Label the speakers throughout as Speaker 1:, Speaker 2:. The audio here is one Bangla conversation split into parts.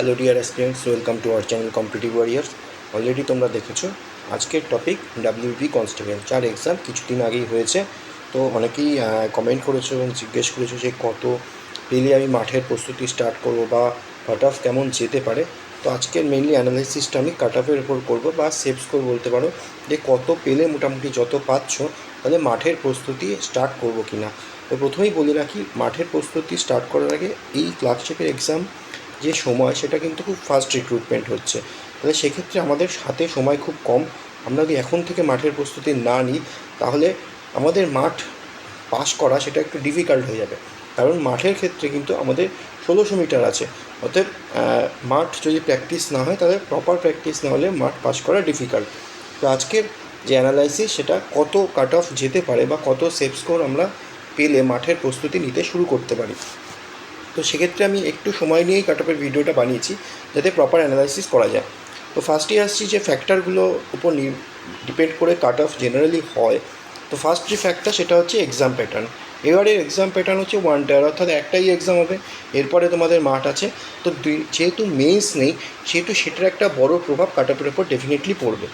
Speaker 1: Hello dear aspirants welcome to our channel competitive warriors already তোমরা দেখেছ, আজকের টপিক ডাব্লিউবি কনস্টেবল যার এক্সাম কিছুদিন আগেই হয়েছে। তো অনেকেই কমেন্ট করেছ এবং জিজ্ঞেস করেছ যে কত পেলে আমি মাঠের প্রস্তুতি স্টার্ট করব বা কাট অফ কেমন যেতে পারে। তো আজকের মেনলি অ্যানালাইসিসটা আমি কাট অফের উপর করব বা সেভ স্কোর বলতে পারো যে কত পেলে মোটামুটি যত পাচ্ছ, তাহলে মাঠের প্রস্তুতি স্টার্ট করব কি না তো প্রথমেই বলে রাখি, মাঠের প্রস্তুতি স্টার্ট করার আগে এই ক্লার্কশিপের এক্সাম যে সময়, সেটা কিন্তু খুব ফাস্ট রিক্রুটমেন্ট হচ্ছে। তাহলে সেক্ষেত্রে আমাদের হাতে সময় খুব কম। আমরা যদি এখন থেকে মাঠের প্রস্তুতি না নিই, তাহলে আমাদের মাঠ পাস করা সেটা একটু ডিফিকাল্ট হয়ে যাবে। কারণ মাঠের ক্ষেত্রে কিন্তু আমাদের ষোলোশো মিটার আছে। অতএব মাঠ যদি প্র্যাকটিস না হয়, তাহলে প্রপার প্র্যাকটিস না হলে মাঠ পাস করা ডিফিকাল্ট তো আজকের যে অ্যানালাইসিস সেটা কত কাট অফ যেতে পারে বা কত সেফ স্কোর আমরা পেলে মাঠের প্রস্তুতি নিতে শুরু করতে পারি? তো সেক্ষেত্রে আমি একটু সময় নিয়েই কাট অফের ভিডিওটা বানিয়েছি, যাতে প্রপার অ্যানালাইসিস করা যায়। তো ফার্স্টে আসছি যে ফ্যাক্টরগুলো উপর ডিপেন্ড করে কাট অফ জেনারেলি হয়। তো ফার্স্ট যে ফ্যাক্টর সেটা হচ্ছে এক্সাম প্যাটার্ন এবারে এক্সাম প্যাটার্ন হচ্ছে ওয়ান টায়ার অর্থাৎ একটাই এক্সাম হবে। এরপরে তোমাদের মাঠ আছে। তো যেহেতু মেন্স নেই, সেহেতু সেটার একটা বড় প্রভাব কাট অফের উপর ডেফিনেটলি পড়বে।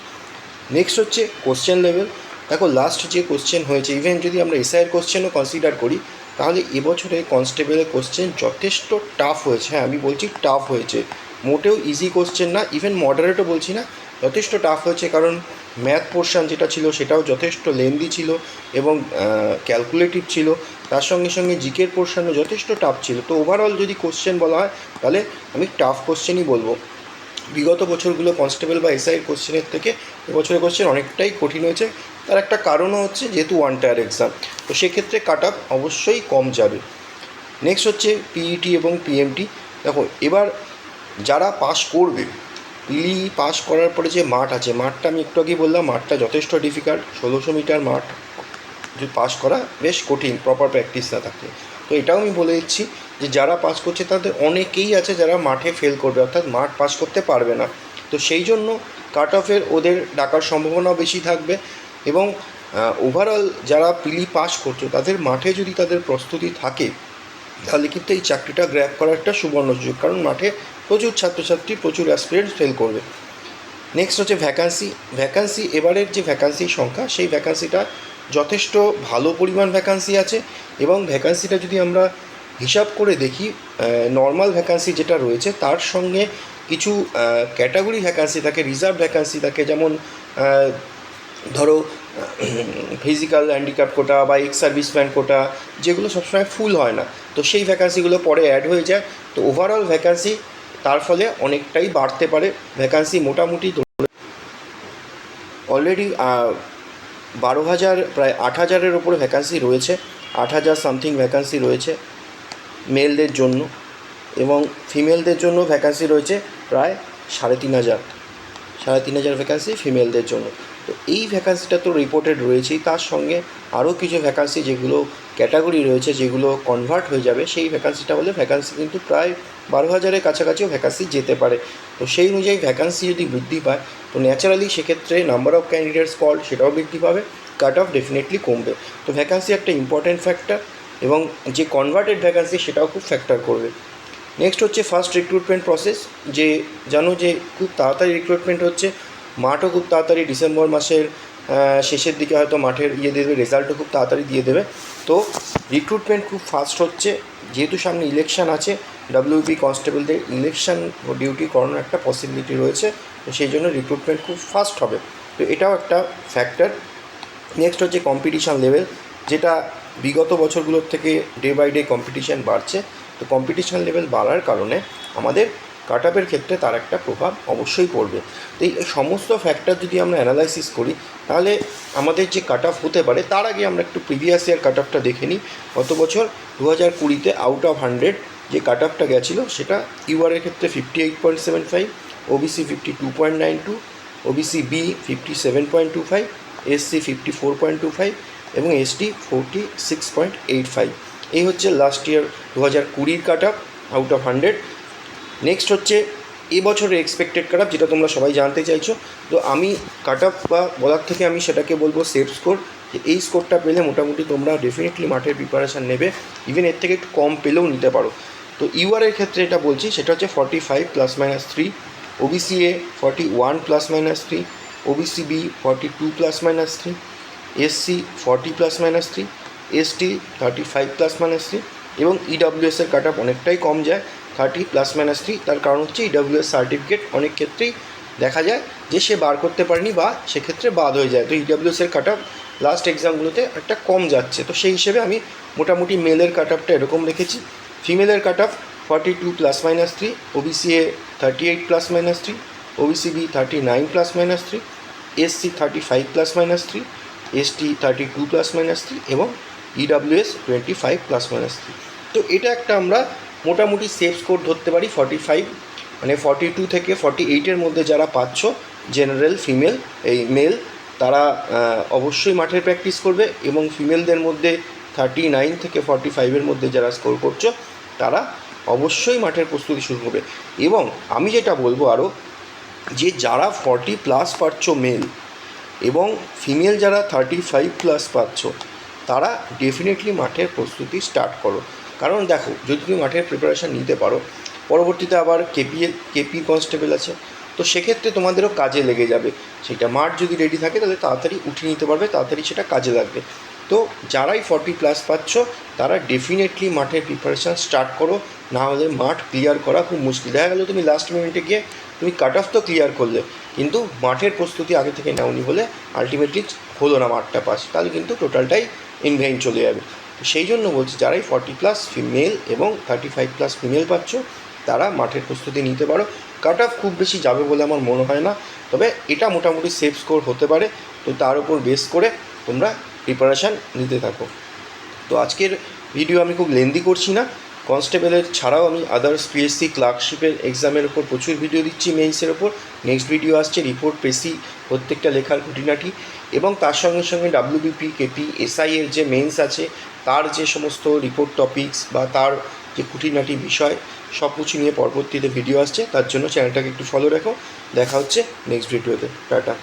Speaker 1: নেক্সট হচ্ছে কোশ্চেন লেভেল দেখো লাস্ট যে কোশ্চেন হয়েছে ইভেন যদি আমরা এসআইয়ের কোশ্চেনও কনসিডার করি তাহলে এবছরে কনস্টেবলের কোশ্চেন যথেষ্ট টাফ হয়েছে। হ্যাঁ আমি বলছি টাফ হয়েছে। মোটেও ইজি কোশ্চেন না ইভেন মডারেটও বলছি না, যথেষ্ট টাফ হয়েছে কারণ ম্যাথ পোর্শন যেটা ছিল সেটাও যথেষ্ট লেন্দি ছিল এবং ক্যালকুলেটিভ ছিল। তার সঙ্গে সঙ্গে জিকের পোর্শনও যথেষ্ট টাফ ছিল। তো ওভারঅল যদি কোশ্চেন বলা হয়, তাহলে আমি টাফ কোশ্চেনই বলব। বিগত বছরগুলো কনস্টেবল বা এসআই কোশ্চেনের থেকে এবছরের কোশ্চেন অনেকটাই কঠিন হয়েছে। তার একটা কারণও হচ্ছে যেহেতু ওয়ান টায়ার এক্সাম তো সেক্ষেত্রে কাট আপ অবশ্যই কম যাবে। নেক্সট হচ্ছে পিইটি এবং পিএমটি দেখো, এবার যারা পাস করবে পিলি পাস করার পরে যে মাঠ আছে, মাঠটা আমি একটু আগেই বললাম, মাঠটা যথেষ্ট ডিফিকাল্ট ষোলোশো মিটার মাঠ পাস করা বেশ কঠিন প্রপার প্র্যাকটিস না থাকলে তো এটাও আমি বলে দিচ্ছি যে যারা পাস করছে তাদের অনেকেই আছে যারা মাঠে ফেল করবে, অর্থাৎ মাঠ পাস করতে পারবে না। তো সেই জন্য কাট অফের ওদের ডাকার সম্ভাবনাও বেশি থাকবে এবং ওভারঅল যারা পিলি পাস করছে, তাদের মাঠে যদি তাদের প্রস্তুতি থাকে, তাহলে কিন্তু এই চাকরিটা গ্র্যাব করার একটা সুবর্ণ সুযোগ। কারণ মাঠে প্রচুর ছাত্রছাত্রী, প্রচুর অ্যাসপিরেন্ট ফেল করবে। নেক্সট হচ্ছে ভ্যাকান্সি ভ্যাকান্সি এবারের যে ভ্যাকান্সির সংখ্যা, সেই ভ্যাকান্সিটা যথেষ্ট ভালো পরিমাণ ভ্যাকান্সি আছে এবং ভ্যাকান্সিটা যদি আমরা হিসাব করে দেখি নর্মাল ভ্যাকান্সি যেটা রয়েছে, তার সঙ্গে কিছু ক্যাটাগরি ভ্যাকান্সি থাকে রিজার্ভ ভ্যাকান্সি থাকে, যেমন ধরো ফিজিক্যাল হ্যান্ডিক্যাপ কোটা বা এক্স সার্ভিসম্যান কোটা যেগুলো সবসময় ফুল হয় না। তো সেই ভ্যাকান্সিগুলো পরে অ্যাড হয়ে যায়। তো ওভারঅল ভ্যাকান্সি তার ফলে অনেকটাই বাড়তে পারে। ভ্যাকান্সি মোটামুটি অলরেডি বারো হাজার, প্রায় আট হাজারের ওপরে ভ্যাকান্সি রয়েছে। আট হাজার সামথিং ভ্যাকান্সি রয়েছে। মেলদের জন্য এবং ফিমেলদের জন্য ভ্যাকান্সি রয়েছে প্রায় সাড়ে তিন হাজার। সাড়ে তিন হাজার ভ্যাকান্সি ফিমেলদের জন্য। তো এই ভ্যাকান্সিটা তো রিপোর্টেড রয়েছেই। তার সঙ্গে আরও কিছু ভ্যাকান্সি যেগুলো ক্যাটাগরি রয়েছে, যেগুলো কনভার্ট হয়ে যাবে, সেই ভ্যাকান্সিটা হলে ভ্যাকান্সি কিন্তু প্রায় বারো হাজারের কাছাকাছিও ভ্যাকান্সি যেতে পারে। তো সেই অনুযায়ী ভ্যাকান্সি যদি বৃদ্ধি পায়, তো ন্যাচারালি সেক্ষেত্রে নাম্বার অফ ক্যান্ডিডেটস কল সেটাও বৃদ্ধি পাবে। কাট অফ ডেফিনেটলি কমবে। তো ভ্যাকান্সি একটা ইম্পর্ট্যান্ট ফ্যাক্টর এবং যে কনভার্টেড ভ্যাকান্সি সেটাও খুব ফ্যাক্টর করবে। নেক্সট হচ্ছে ফার্স্ট রিক্রুটমেন্ট প্রসেস যে জানো যে খুব তাড়াতাড়ি রিক্রুটমেন্ট হচ্ছে, মাঠও খুব তাড়াতাড়ি ডিসেম্বর মাসের শেষের দিকে হয়তো মাঠের ইয়ে দিয়ে দেবে রেজাল্টও খুব তাড়াতাড়ি দিয়ে দেবে। তো রিক্রুটমেন্ট খুব ফাস্ট হচ্ছে, যেহেতু সামনে ইলেকশন আছে ডাব্লিউপি কনস্টেবলদের ইলেকশন ডিউটি করানোর একটা পসিবিলিটি রয়েছে, তো সেই জন্য রিক্রুটমেন্ট খুব ফাস্ট হবে। তো এটাও একটা ফ্যাক্টর নেক্সট হচ্ছে কম্পিটিশান লেভেল যেটা বিগত বছরগুলোর থেকে ডে বাই ডে কম্পিটিশান বাড়ছে। তো কম্পিটিশান লেভেল বাড়ার কারণে আমাদের কাট আপের ক্ষেত্রে তার একটা প্রভাব অবশ্যই পড়বে। তো এই সমস্ত ফ্যাক্টর যদি আমরা অ্যানালাইসিস করি, তাহলে আমাদের যে কাট অফ হতে পারে, তার আগে আমরা একটু প্রিভিয়াস ইয়ার কাট অফটা দেখে নিই। গত বছর দু হাজার কুড়িতে আউট অফ হান্ড্রেড যে কাট অফটা গেছিল, সেটা ইউআরের ক্ষেত্রে fifty eight point seven five OBC fifty two point nine two OBC B fifty seven point two five SC fifty four point two five এবং ST forty six point eight five এই হচ্ছে লাস্ট ইয়ার দু হাজার কুড়ির cut off out of hundred next হচ্ছে এবছরের এক্সপেক্টেড কাট আপ যেটা তোমরা সবাই জানতে চাইছো। তো আমি কাট আপ বা বলার থেকে আমি সেটাকে বলব সেফ স্কোর যে এই স্কোরটা পেলে মোটামুটি তোমরা ডেফিনেটলি মাঠের প্রিপারেশান নেবে। ইভেন এর থেকে একটু কম পেলেও নিতে পারো। তো ইউআরের ক্ষেত্রে এটা বলছি, সেটা হচ্ছে forty five plus minus three OBC A forty one plus minus three OBC B forty two plus minus three SC forty plus minus three ST thirty five plus minus three এবং ইডাব্লিউএস এর কাট অনেকটাই কম যায়। থার্টি প্লাস মাইনাস থ্রি তার কারণ হচ্ছে ইডাব্লিউএস সার্টিফিকেট অনেক ক্ষেত্রেই দেখা যায় যে সে বার করতে পারেনি বা সেক্ষেত্রে বাদ হয়ে যায়। তো ইডাব্লিউএস এর কাট লাস্ট এক্সামগুলোতে একটা কম যাচ্ছে। তো সেই হিসেবে আমি মোটামুটি মেলের কাট আপটা এরকম রেখেছি। ফিমেলের cut off forty two plus minus three OBC A thirty eight plus minus three OBC B thirty nine plus minus three SC thirty five plus minus three ST thirty two plus minus three এবং EWS twenty five plus minus three তো এটা একটা আমরা মোটামুটি সেফ স্কোর ধরতে পারি ফর্টি ফাইভ মানে ফর্টি টু থেকে ফর্টি এইটের মধ্যে যারা পাচ্ছ জেনারেল ফিমেল এই মেল তারা অবশ্যই মাঠের প্র্যাকটিস করবে এবং ফিমেলদের মধ্যে থার্টি নাইন থেকে ফর্টি ফাইভের মধ্যে যারা স্কোর করছ, তারা অবশ্যই মাঠের প্রস্তুতি শুরু করবে। এবং আমি যেটা বলব আরও যে যারা ফর্টি প্লাস পাচ্ছ মেল এবং ফিমেল যারা থার্টি ফাইভ প্লাস পাচ্ছ, তারা ডেফিনেটলি মাঠের প্রস্তুতি স্টার্ট করো। কারণ দেখো, যদি তুমি মাঠের প্রিপারেশান নিতে পারো, পরবর্তীতে আবার কেপি কেপি কনস্টেবল আছে, তো সেক্ষেত্রে তোমাদেরও কাজে লেগে যাবে। সেটা মাঠ যদি রেডি থাকে, তাহলে তাড়াতাড়ি উঠিয়ে নিতে পারবে, তাড়াতাড়ি সেটা কাজে লাগবে। তো যারাই ফর্টি প্লাস পাচ্ছ, তারা ডেফিনেটলি মাঠের প্রিপারেশান স্টার্ট করো। না হলে মাঠ ক্লিয়ার করা খুব মুশকিল। দেখা গেলো তুমি লাস্ট মিনিটে গিয়ে তুমি কাট অফ তো ক্লিয়ার করলে। কিন্তু মাঠের প্রস্তুতি আগে থেকে নেওনি বলে আলটিমেটলি হলো না মাঠটা পাস। তাহলে কিন্তু টোটালটাই ইনভেইন চলে যাবে। সেই জন্য বলছি, যারাই ফর্টি প্লাস ফিমেল এবং থার্টি ফাইভ প্লাস ফিমেল পাচ্ছ, তারা মাঠের প্রস্তুতি নিতে পারো। কাট অফ খুব বেশি যাবে বলে আমার মনে হয় না। তবে এটা মোটামুটি সেফ স্কোর হতে পারে। তো তার উপর বেস করে তোমরা প্রিপারেশান নিতে থাকো। তো আজকের ভিডিও আমি খুব লেন্দি করছি না। কনস্টেবলের ছাড়াও আমি আদার্স পিএসসি ক্লার্কশিপের এক্সামের ওপর প্রচুর ভিডিও দিচ্ছি মেইনসের ওপর নেক্সট ভিডিও আসছে রিপোর্ট পেসি প্রত্যেকটা লেখার খুঁটিনাটি। এবং তার সঙ্গে সঙ্গে ডাব্লিউবিপি কেপি এসআই এর যে মেইনস আছে, তার যে সমস্ত রিপোর্ট টপিকস বা তার যে খুঁটিনাটি বিষয়, সব কিছু নিয়ে পরবর্তীতে ভিডিও আসছে। তার জন্য চ্যানেলটাকে একটু ফলো রাখো। দেখা হচ্ছে নেক্সট ভিডিওতে টাটা।